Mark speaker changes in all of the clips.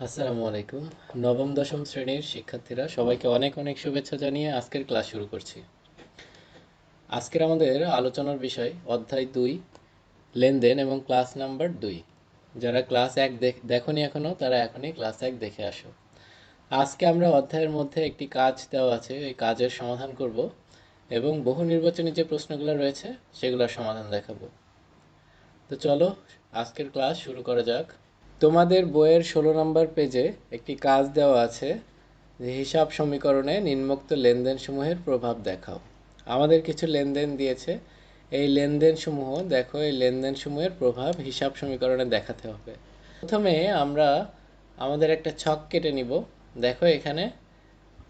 Speaker 1: আসসালামু আলাইকুম। নবম, দশম শ্রেণির শিক্ষার্থীরা সবাইকে অনেক অনেক শুভেচ্ছা জানিয়ে আজকের ক্লাস শুরু করছি। আজকের আমাদের আলোচনার বিষয় অধ্যায় দুই, লেনদেন এবং ক্লাস নাম্বার দুই। যারা ক্লাস এক দেখনি এখনও তারা এখনই ক্লাস এক দেখে আসো। আজকে আমরা অধ্যায়ের মধ্যে একটি কাজ দেওয়া আছে, এই কাজের সমাধান করব এবং বহু নির্বাচনী যে প্রশ্নগুলো রয়েছে, সেগুলোর সমাধান দেখাবো। তো চলো, আজকের ক্লাস শুরু করা যাক। তোমাদের বইয়ের ষোলো নম্বর পেজে একটি কাজ দেওয়া আছে যে হিসাব সমীকরণে নিম্নোক্ত লেনদেনসমূহের প্রভাব দেখাও। আমাদের কিছু লেনদেন দিয়েছে। এই লেনদেনসমূহ, দেখো, এই লেনদেনসমূহের প্রভাব হিসাব সমীকরণে দেখাতে হবে। প্রথমে আমরা আমাদের একটা ছক কেটে নিব। দেখো এখানে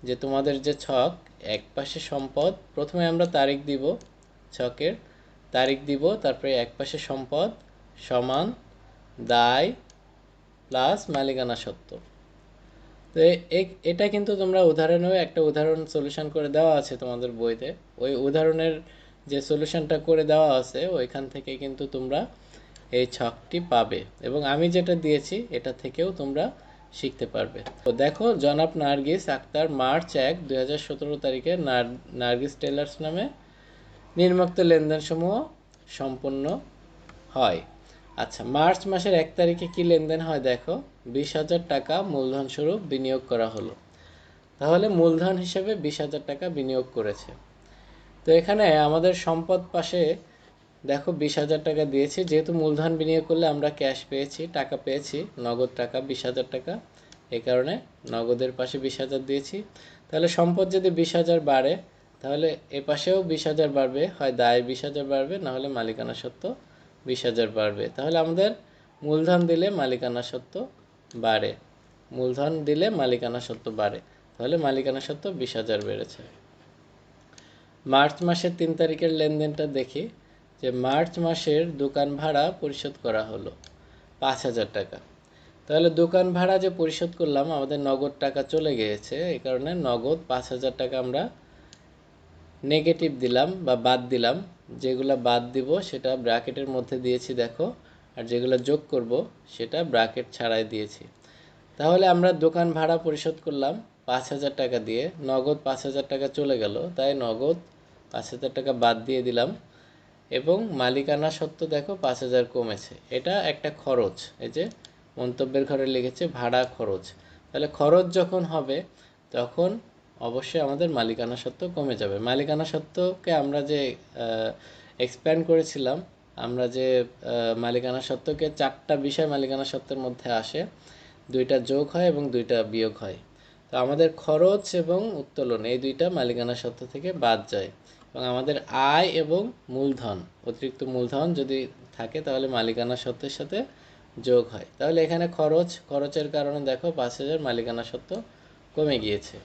Speaker 1: যে তোমাদের যে ছক, এক পাশে সম্পদ, প্রথমে আমরা তারিখ দিব ছকের। তারিখ দিব, তারপরে এক পাশে সম্পদ, সমান, দায় প্লাস মালিকানা সত্ত্ব তো এটা কিন্তু তোমরা উদাহরণেও একটা উদাহরণ সলিউশন করে দেওয়া আছে তোমাদের বইতে। ওই উদাহরণের যে সলিউশনটা করে দেওয়া আছে, ওইখান থেকে কিন্তু তোমরা এই ছকটি পাবে এবং আমি যেটা দিয়েছি, এটা থেকেও তোমরা শিখতে পারবে। তো দেখো, জনাব নার্গিস আক্তার, মার্চ এক, দুই তারিখে নার- নার্গিস টেলার্স নামে নির্মুক্ত লেনদেনসমূহ সম্পন্ন হয়। আচ্ছা মার্চ মাসের এক তারিখে কি লেনদেন হয় দেখো? বিশ হাজার টাকা মূলধন স্বরূপ বিনিয়োগ করা হলো। তাহলে মূলধন হিসেবে বিশ হাজার টাকা বিনিয়োগ করেছে। তো এখানে আমাদের সম্পদ পাশে দেখো বিশ হাজার টাকা দিয়েছি। যেহেতু মূলধন বিনিয়োগ করলে আমরা ক্যাশ পেয়েছি, টাকা পেয়েছি, নগদ টাকা বিশ হাজার টাকা। এ কারণে নগদের পাশে বিশ হাজার দিয়েছি। তাহলে সম্পদ যদি বিশ হাজার বাড়ে, তাহলে এ পাশেও বিশ হাজার বাড়বে। হয় দায় বিশ হাজার বাড়বে, না হলে মালিকানা সত্ত্ব বিশ হাজার বাড়বে। তাহলে আমাদের মূলধন দিলে মালিকানা সত্ত্ব বাড়ে। মূলধন দিলে মালিকানা সত্ত্ব বাড়ে। তাহলে মালিকানা সত্ত্ব বিশ হাজার বেড়েছে। মার্চ মাসের তিন তারিখের লেনদেনটা দেখি যে মার্চ মাসের দোকান ভাড়া পরিশোধ করা হলো পাঁচ হাজার টাকা। তাহলে দোকান ভাড়া যে পরিশোধ করলাম, আমাদের নগদ টাকা চলে গিয়েছে। এই কারণে নগদ পাঁচ হাজার টাকা আমরা নেগেটিভ দিলাম বা বাদ দিলাম। যেগুলো বাদ দিব, সেটা ব্র্যাকেটের মধ্যে দিয়েছি, দেখো। আর যেগুলো যোগ করব, সেটা ব্র্যাকেট ছাড়াই দিয়েছি। তাহলে আমরা দোকান ভাড়া পরিশোধ করলাম পাঁচ হাজার টাকা দিয়ে। নগদ পাঁচ হাজার টাকা চলে গেল, তাই নগদ পাঁচ হাজার টাকা বাদ দিয়ে দিলাম। এবং মালিকানা সত্ত্ব দেখো পাঁচ হাজার কমেছে। এটা একটা খরচ, এই যে মন্তব্যের ঘরে লিখেছে ভাড়া খরচ। তাহলে খরচ যখন হবে, তখন অবশ্যই আমাদের মালিকানা সত্ত্ব কমে যাবে। মালিকানা সত্ত্বকে আমরা যে এক্সপ্যান্ড করেছিলাম, আমরা যে মালিকানা সত্ত্বকে চারটা বিষয় মালিকানা সত্ত্বের মধ্যে আসে। দুইটা যোগ হয় এবং দুইটা বিয়োগ হয়। তো আমাদের খরচ এবং উত্তোলন, এই দুইটা মালিকানা সত্ত্ব থেকে বাদ যায়। এবং আমাদের আয় এবং মূলধন, অতিরিক্ত মূলধন যদি থাকে তাহলে মালিকানা সত্ত্বের সাথে যোগ হয়। তাহলে এখানে খরচ, খরচের কারণে দেখো পাঁচ হাজার মালিকানা সত্ত্ব কমে গিয়েছে।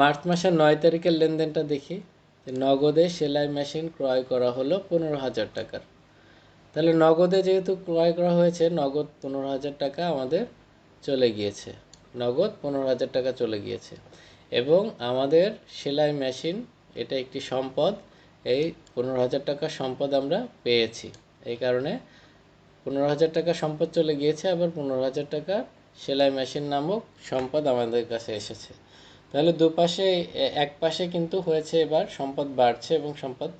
Speaker 1: মার্চ মাসের নয় তারিখের লেনদেনটা দেখি। নগদে সেলাই মেশিন ক্রয় করা হলো পনেরো হাজার টাকার। তাহলে নগদে যেহেতু ক্রয় করা হয়েছে, নগদ পনেরো হাজার টাকা আমাদের চলে গিয়েছে। নগদ পনেরো হাজার টাকা চলে গিয়েছে। এবং আমাদের সেলাই মেশিন, এটা একটি সম্পদ, এই পনেরো হাজার টাকা সম্পদ আমরা পেয়েছি। এই কারণে পনেরো হাজার টাকা সম্পদ চলে গিয়েছে, আবার পনেরো হাজার টাকা সেলাই মেশিন নামক সম্পদ আমাদের কাছে এসেছে। তাহলে দুপাশে এক পাশে কিন্তু হয়েছে এবার সম্পদ বাড়ছে এবং সম্পদ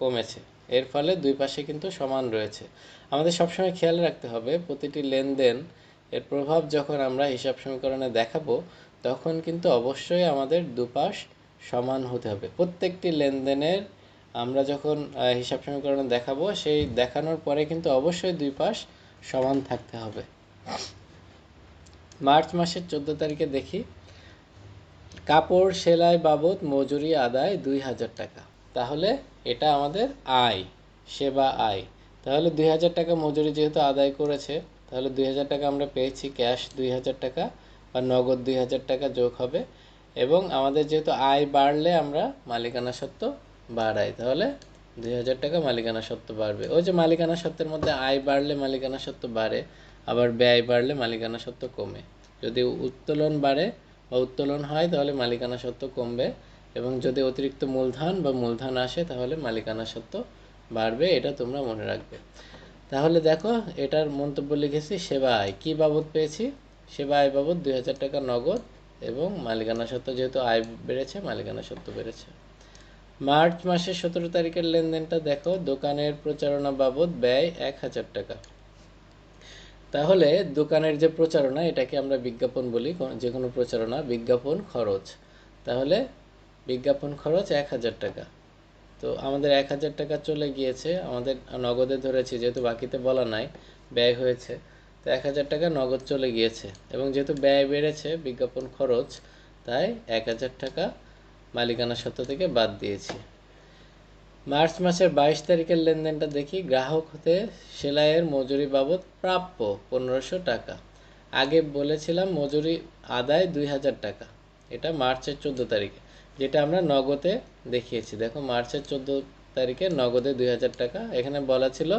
Speaker 1: কমেছে। এর ফলে দুই পাশে কিন্তু সমান রয়েছে। আমাদের সবসময় খেয়াল রাখতে হবে, প্রতিটি লেনদেন এর প্রভাব যখন আমরা হিসাব সমীকরণে দেখাবো, তখন কিন্তু অবশ্যই আমাদের দুপাশ সমান হতে হবে। প্রত্যেকটি লেনদেনের আমরা যখন হিসাব সমীকরণে দেখাবো, সেই দেখানোর পরে কিন্তু অবশ্যই দুই পাশ সমান থাকতে হবে। মার্চ মাসের চোদ্দ তারিখে দেখি কাপড় সেলাই বাবদ মজুরি আদায় দুই হাজার টাকা। তাহলে এটা আমাদের আয়, সেবা আয়। তাহলে দুই হাজার টাকা মজুরি যেহেতু আদায় করেছে, তাহলে দুই হাজার টাকা আমরা পেয়েছি ক্যাশ দুই হাজার টাকা বা নগদ দুই হাজার টাকা যোগ হবে। এবং আমাদের যেহেতু আয় বাড়লে আমরা মালিকানা সত্ত্ব বাড়াই। তাহলে দুই হাজার টাকা মালিকানা সত্ত্ব বাড়বে। ওই যে মালিকানা সত্ত্বের মধ্যে আয় বাড়লে মালিকানা সত্ত্ব বাড়ে, আবার ব্যয় বাড়লে মালিকানা সত্ত্ব কমে। যদি উত্তোলন বাড়ে বা উত্তোলন হয়, তাহলে মালিকানা সত্ত্ব কমবে। এবং যদি অতিরিক্ত মূলধন বা মূলধন আসে, তাহলে মালিকানা সত্ত্ব বাড়বে, এটা তোমরা মনে রাখবে। তাহলে দেখো, এটার মন্তব্য লিখেছি, সেবা আয়। কী বাবদ পেয়েছি? সেবা আয় বাবদ দুই হাজার টাকা নগদ এবং মালিকানা সত্ত্ব যেহেতু আয় বেড়েছে, মালিকানা সত্ত্ব বেড়েছে। মার্চ মাসের সতেরো তারিখের লেনদেনটা দেখো, দোকানের প্রচারণা বাবদ ব্যয় এক হাজার টাকা। তাহলে দোকানের যে প্রচারণা, এটাকে আমরা বিজ্ঞাপন বলি যে কোনো প্রচারণা, বিজ্ঞাপন খরচ। তাহলে বিজ্ঞাপন খরচ এক হাজার টাকা। তো আমাদের এক হাজার টাকা চলে গিয়েছে, আমাদের নগদে ধরেছি, যেহেতু বাকিতে বলা নাই, ব্যয় হয়েছে। তো এক হাজার টাকা নগদ চলে গিয়েছে, এবং যেহেতু ব্যয় বেড়েছে, বিজ্ঞাপন খরচ, তাই এক হাজার টাকা মালিকানা সত্ত্ব থেকে বাদ দিয়েছি। মার্চ মাসের বাইশ তারিখের লেনদেনটা দেখি গ্রাহক হতে সেলাইয়ের মজুরি বাবদ প্রাপ্য পনেরোশো টাকা। আগে বলেছিলাম মজুরি আদায় দুই হাজার টাকা। এটা মার্চের চোদ্দ তারিখে। যেটা আমরা নগদে দেখিয়েছি। দেখো মার্চের চোদ্দ তারিখে নগদে দুই হাজার টাকা। এখানে বলা ছিল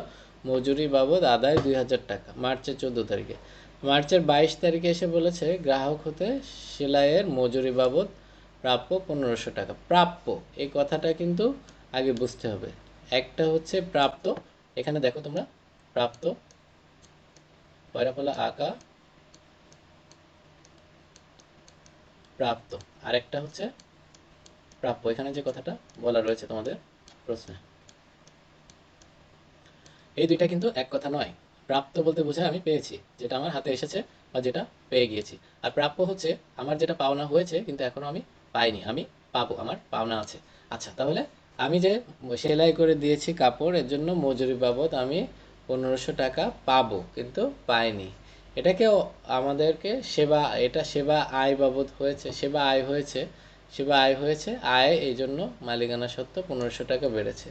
Speaker 1: মজুরি বাবদ আদায় দুই হাজার টাকা মার্চের চোদ্দ তারিখে। মার্চের বাইশ তারিখে এসে বলেছে গ্রাহক হতে সেলাইয়ের মজুরি বাবদ প্রাপ্য পনেরোশো টাকা। প্রাপ্য। এই কথাটা কিন্তু আগে বুঝতে হবে। একটা হচ্ছে প্রাপ্ত। এখানে দেখো তোমরা, প্রাপ্ত। পয়রা ফলা আঁকা। প্রাপ্ত। আরেকটা হচ্ছে প্রাপ্য। এখানে যে কথাটা বলা রয়েছে তোমাদের প্রশ্নে। এই দুইটা কিন্তু এক কথা নয়। প্রাপ্ত বলতে বোঝায় আমি পেয়েছি, যেটা আমার হাতে এসেছে বা যেটা পেয়ে গিয়েছি। আর প্রাপ্য হচ্ছে আমার যেটা পাওনা হয়েছে, কিন্তু এখনও আমি পাইনি। আমি পাবো, আমার পাওনা আছে। আচ্ছা তাহলে আমি যে সেলাই করে দিয়েছি কাপড়, এর জন্য মজুরি বাবদ আমি পনেরোশো টাকা পাবো, কিন্তু পাইনি। এটাকেও আমাদেরকে সেবা, এটা সেবা আয় বাবদ হয়েছে, সেবা আয় হয়েছে, সেবা আয় হয়েছে, আয় এই জন্য মালিকানা সত্ত্ব পনেরোশো টাকা বেড়েছে।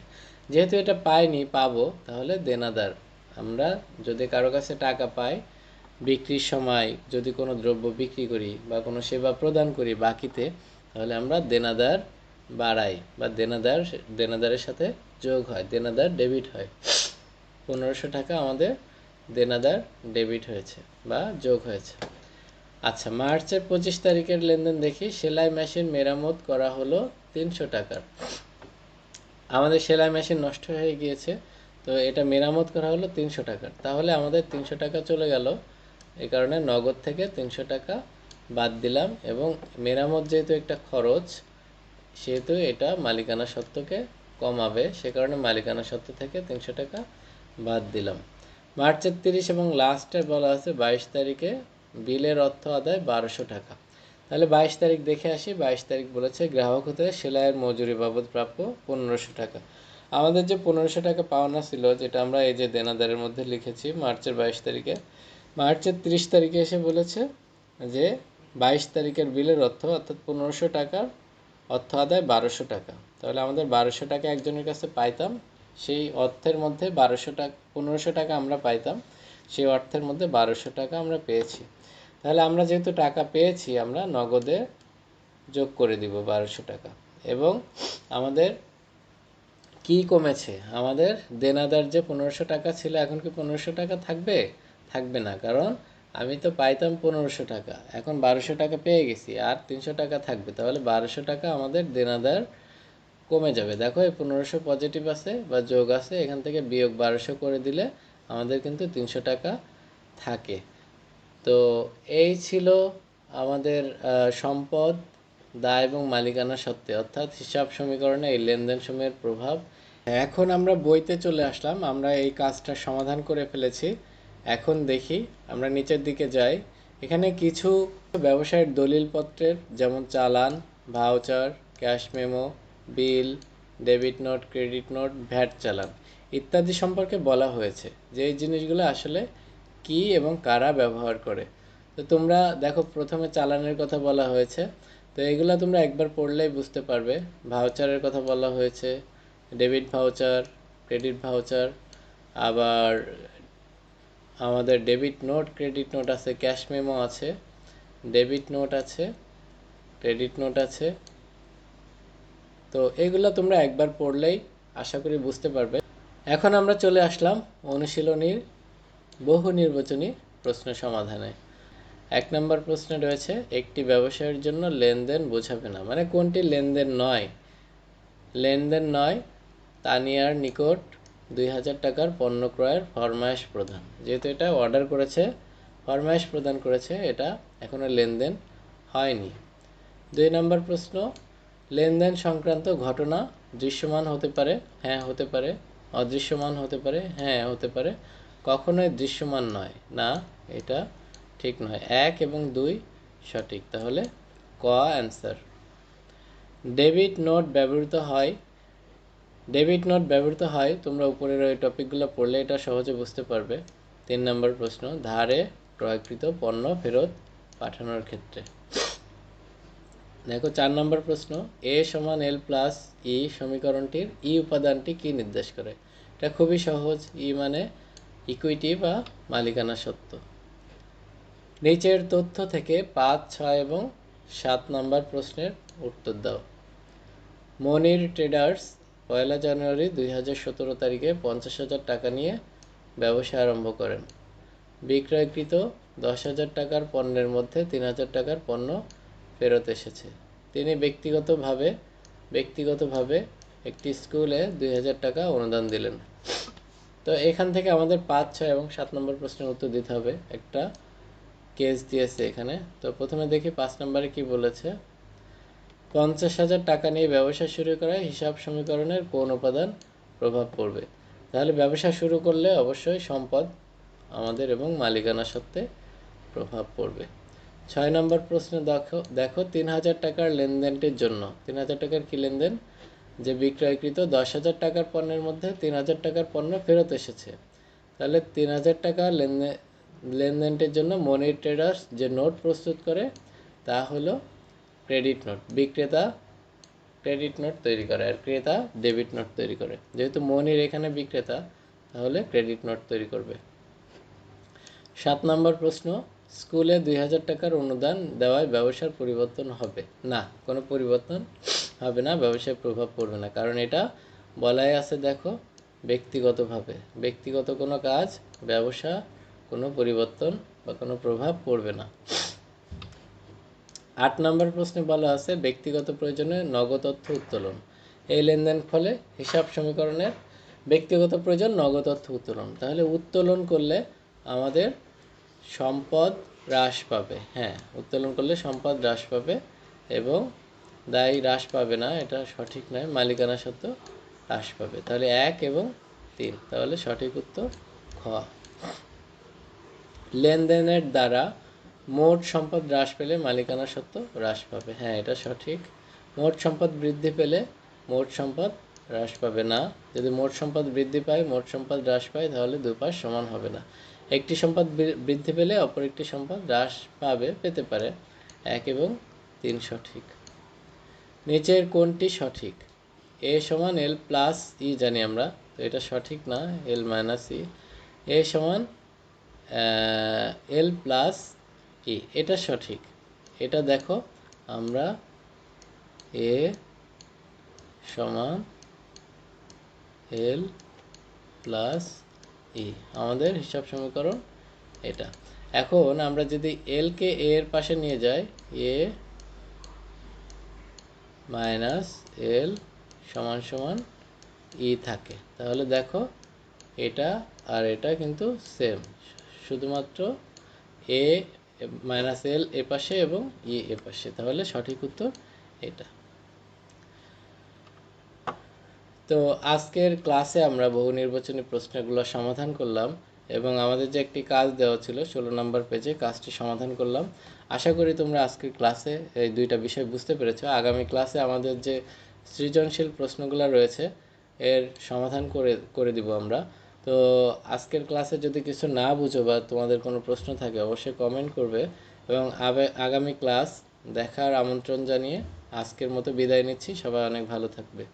Speaker 1: যেহেতু এটা পাইনি, পাবো, তাহলে দেনাদার। আমরা যদি কারও কাছে টাকা পাই, বিক্রির সময় যদি কোনো দ্রব্য বিক্রি করি বা কোনো সেবা প্রদান করি বাকিতে, তাহলে আমরা দেনাদার বাড়াই বা দেনাদার দেনাদারের সাথে যোগ হয়, দেনাদার ডেবিট হয়। পনেরোশো টাকা আমাদের দেনাদার ডেবিট হয়েছে বা যোগ হয়েছে। আচ্ছা মার্চের পঁচিশ তারিখের লেনদেন দেখি, সেলাই মেশিন মেরামত করা হলো তিনশো টাকার। আমাদের সেলাই মেশিন নষ্ট হয়ে গিয়েছে, তো এটা মেরামত করা হলো তিনশো টাকার। তাহলে আমাদের তিনশো টাকা চলে গেল। এই কারণে নগদ থেকে তিনশো টাকা বাদ দিলাম এবং মেরামত যেহেতু একটা খরচ সেহেতু এটা মালিকানা সত্ত্বকে কমাবে। সে কারণে মালিকানা সত্ত্ব থেকে তিনশো টাকা বাদ দিলাম। মার্চের তিরিশ এবং লাস্টে বলা আছে বাইশ তারিখে বিলের অর্থ আদায় বারোশো টাকা। তাহলে বাইশ তারিখ দেখে আসি। বাইশ তারিখ বলেছে গ্রাহক হতে সেলাইয়ের মজুরি বাবদ প্রাপ্য পনেরোশো টাকা। আমাদের যে পনেরোশো টাকা পাওনা ছিল, যেটা আমরা এই যে দেনাদারের মধ্যে লিখেছি মার্চের বাইশ তারিখে, মার্চের তিরিশ তারিখে এসে বলেছে যে বাইশ তারিখের বিলের অর্থ অর্থাৎ পনেরোশো টাকার অর্থ আদায় বারোশো টাকা। তাহলে আমাদের বারোশো টাকা একজনের কাছে পাইতাম, সেই অর্থের মধ্যে বারোশো টাকা, পনেরোশো টাকা আমরা পাইতাম, সেই অর্থের মধ্যে বারোশো টাকা আমরা পেয়েছি। তাহলে আমরা যেহেতু টাকা পেয়েছি, আমরা নগদে যোগ করে দিব বারোশো টাকা। এবং আমাদের কি কমেছে? আমাদের দেনাদার যে পনেরোশো টাকা ছিল, এখন কি পনেরোশো টাকা থাকবে? থাকবে না। কারণ আমি তো পাইতাম পনেরোশো টাকা। এখন বারোশো টাকা পেয়ে গেছি, আর তিনশো টাকা থাকবে। তাহলে বারোশো টাকা আমাদের দেনাদার কমে যাবে। দেখো, এই পনেরোশো পজিটিভ আছে বা যোগ আছে, এখান থেকে বিয়োগ বারোশো করে দিলে আমাদের কিন্তু তিনশো টাকা থাকে। তো এই ছিল আমাদের সম্পদ, দায় এবং মালিকানা সত্ত্বে। অর্থাৎ হিসাব সমীকরণে এই লেনদেন সময়ের প্রভাব। এখন আমরা বইতে চলে আসলাম। আমরা এই কাজটা সমাধান করে ফেলেছি। এখন দেখি, আমরা নিচের দিকে যাই। এখানে কিছু ব্যবসায়ের দলিলপত্রের, যেমন চালান, voucher, cash memo, bill, debit note, credit note, VAT চালান ইত্যাদি সম্পর্কে বলা হয়েছে যে এই জিনিসগুলো আসলে কি এবং কারা ব্যবহার করে। তো তোমরা দেখো, প্রথমে চালানের কথা বলা হয়েছে। তো এগুলো তোমরা একবার পড়লেই বুঝতে পারবে। ভাউচারের কথা বলা হয়েছে, ডেবিট ভাউচার, ক্রেডিট ভাউচার, আবার আমাদের ডেবিট নোট ক্রেডিট নোট আছে ক্যাশ মেমো আছে ডেবিট নোট আছে ক্রেডিট নোট আছে। তো এগুলো তোমরা একবার পড়লেই আশা করি বুঝতে পারবে। এখন আমরা চলে আসলাম অনুশীলনীর বহু নির্বাচনী প্রশ্ন সমাধানে। এক নম্বর প্রশ্নে রয়েছে, একটি ব্যবসায়ের জন্য লেনদেন বোঝাবে না। মানে কোনটি লেনদেন নয়? লেনদেন নয়, তানিয়ার নিকট দুই হাজার টাকার পণ্য ক্রয়ের ফরমায়েশ প্রদান। যেহেতু এটা অর্ডার করেছে, ফরমায়েশ প্রদান করেছে, এটা এখনও লেনদেন হয়নি। দুই নম্বর প্রশ্ন, লেনদেন সংক্রান্ত ঘটনা দৃশ্যমান হতে পারে হ্যাঁ হতে পারে, অদৃশ্যমান হতে পারে হ্যাঁ হতে পারে, কখনোই দৃশ্যমান নয়। না, এটা ঠিক নয়। এক এবং দুই সঠিক। তাহলে ক অ্যান্সার ডেবিট নোট ব্যবহৃত হয় ডেবিট নোট ব্যবহৃত হয়, তোমরা উপরের ওই টপিকগুলো পড়লে এটা সহজে বুঝতে পারবে। তিন নম্বর প্রশ্ন, ধারে ক্রয়কৃত পণ্য ফেরত পাঠানোর ক্ষেত্রে। দেখো, চার নম্বর প্রশ্ন, এ সমান এল প্লাস ই সমীকরণটির ই উপাদানটি কি নির্দেশ করে? এটা খুবই সহজ, ই মানে ইকুইটি বা মালিকানা সত্ত্ব নিচের তথ্য থেকে পাঁচ, ছয় এবং সাত নম্বর প্রশ্নের উত্তর দাও। মনির ট্রেডার্স পয়লা জানুয়ারি দুই হাজার সতেরো তারিখে পঞ্চাশ হাজার টাকা নিয়ে ব্যবসা আরম্ভ করেন। বিক্রয়কৃত দশ হাজার টাকার পণ্যের মধ্যে তিন হাজার টাকার পণ্য ফেরত এসেছে। তিনি ব্যক্তিগতভাবে ব্যক্তিগতভাবে একটি স্কুলে দুই হাজার টাকা অনুদান দিলেন। তো এখান থেকে আমাদের পাঁচ, ছয় এবং সাত নম্বর প্রশ্নের উত্তর দিতে হবে। একটা কেস দিয়েছে এখানে। তো প্রথমে দেখি পাঁচ নম্বরে কি বলেছে? পঞ্চাশ হাজার টাকা নিয়ে ব্যবসা শুরু করায় হিসাব সমীকরণের কোন উপাদান প্রভাব পড়বে? তাহলে ব্যবসা শুরু করলে অবশ্যই সম্পদ আমাদের এবং মালিকানা সত্ত্বে প্রভাব পড়বে। ছয় নম্বর প্রশ্ন দেখো দেখো তিন হাজার টাকার লেনদেনটির জন্য। তিন হাজার টাকার কি লেনদেন? যে বিক্রয়কৃত দশ হাজার টাকার পণ্যের মধ্যে তিন হাজার টাকার পণ্য ফেরত এসেছে। তাহলে তিন হাজার টাকা লেনদেন লেনদেনটির জন্য মনি ট্রেডার্স যে নোট প্রস্তুত করে, তা হলো ক্রেডিট নোট বিক্রেতা ক্রেডিট নোট তৈরি করে আর ক্রেতা ডেবিট নোট তৈরি করে। যেহেতু মনির এখানে বিক্রেতা, তাহলে ক্রেডিট নোট তৈরি করবে। সাত নম্বর প্রশ্ন, স্কুলে দুই হাজার টাকার অনুদান দেওয়ায় ব্যবসার পরিবর্তন হবে? না, কোনো পরিবর্তন হবে না, ব্যবসায় প্রভাব পড়বে না। কারণ এটা বলাই আছে, দেখো, ব্যক্তিগতভাবে। ব্যক্তিগত কোনো কাজ, ব্যবসা, কোনো পরিবর্তন বা কোনো প্রভাব পড়বে না। আট নম্বর প্রশ্নে বলা আছে, ব্যক্তিগত প্রয়োজনে নগদ অর্থ উত্তোলন। এই লেনদেন ফলে হিসাব সমীকরণের ব্যক্তিগত প্রয়োজন, নগদ অর্থ উত্তোলন। তাহলে উত্তোলন করলে আমাদের সম্পদ হ্রাস পাবে। হ্যাঁ উত্তোলন করলে সম্পদ হ্রাস পাবে এবং দায়ী হ্রাস পাবে না, এটা সঠিক নয়, মালিকানা সত্ত্বেও হ্রাস পাবে। তাহলে এক এবং তিন, তাহলে সঠিক উত্তর খ লেনদেনের দ্বারা মোট সম্পদ হ্রাস পেলে মালিকানা সত্ত্ব হ্রাস পাবে। হ্যাঁ এটা সঠিক। মোট সম্পদ বৃদ্ধি পেলে মোট সম্পদ হ্রাস পাবে না। যদি মোট সম্পদ বৃদ্ধি পায়, মোট সম্পদ হ্রাস পায়, তাহলে দুপাশ সমান হবে না। একটি সম্পদ বৃদ্ধি পেলে অপর একটি সম্পদ হ্রাস পাবে, পেতে পারে। এক এবং তিন সঠিক। নিচের কোনটি সঠিক? এ সমান এল প্লাস ই জানি আমরা, তো এটা সঠিক না, এল মাইনাস ই। এ সমান এল প্লাস ই এটা সঠিক। এটা দেখো, আমরা এ সমান এল প্লাস ই। আমাদের হিসাব সমীকরণ এটা। এখন আমরা যদি এলকে এর পাশে নিয়ে যাই, এ মাইনাস এল সমান সমান ই থাকে। তাহলে দেখো, এটা আর এটা কিন্তু সেম। শুধুমাত্র এ মাইনাস এল এ পাশে এবং ই এ পাশে। তাহলে সঠিক উত্তর এটা। তো আজকের ক্লাসে আমরা বহু নির্বাচনী প্রশ্নগুলো সমাধান করলাম এবং আমাদের যে একটি কাজ দেওয়া ছিল, ষোলো নম্বর পেজে কাজটি সমাধান করলাম। আশা করি তোমরা আজকের ক্লাসে এই দুইটা বিষয় বুঝতে পেরেছ। আগামী ক্লাসে আমাদের যে সৃজনশীল প্রশ্নগুলো রয়েছে, এর সমাধান করে করে দিব আমরা। তো আজকের ক্লাসে যদি কিছু না বুঝো বা তোমাদের কোনো প্রশ্ন থাকে, অবশ্যই কমেন্ট করবে এবং আগামী ক্লাস দেখার আমন্ত্রণ জানিয়ে আজকের মতো বিদায় নিচ্ছি। সবাই অনেক ভালো থাকবে।